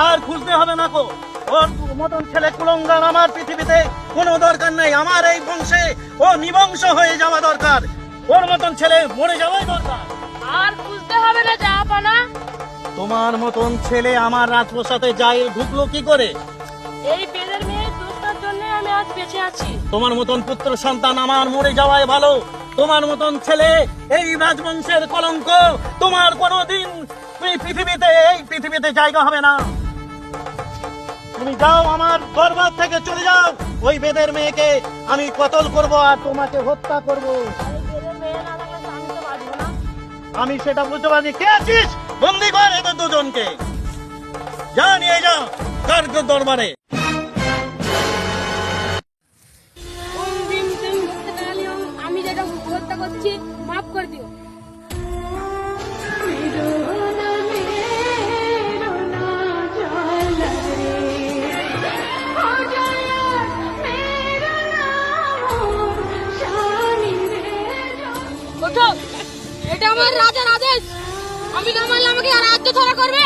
আর খুঁজতে হবে না কো। ওর মতন ছেলে কুলঙ্গার আমার পৃথিবীতে কোনো দরকার নেই। আমার এই বংশে ও নিবংশ হয়ে যাওয়া দরকার। ওর মতন ছেলে মরে যাওয়াই দরকার। আর খুঁজতে হবে না জাহাপানা। তোমার মতন ছেলে আমার রাজপ্রসাদে যায় ঢুকলো কি করে? এই বেদের মেয়ে দোষটার জন্য আমি আজ বেঁচে আছি। তোমার মতন পুত্র সন্তান আমার মরে যাওয়াই ভালো। তোমার মতন ছেলে এই রাজবংশের কলঙ্ক। তোমার কোনোদিন এই পৃথিবীতে এই পৃথিবীতে জায়গা হবে না। তুমি যাও আমার দরবার থেকে চলে যাও। ওই বেদের মেয়েকে আমি কতল করব আর তোমাকে হত্যা করব। আমি সেটা বুঝতে পারি কে আছিস? বন্দি কর এদের দুজনকে। যা নিয়ে যা কার দরবারে। আমি যেটা হত্যা করছি, মাফ করে দিও। এটা আমার রাজার আদেশ। আমি না মানলে আমাকে আর রাজ্য ধরা করবে?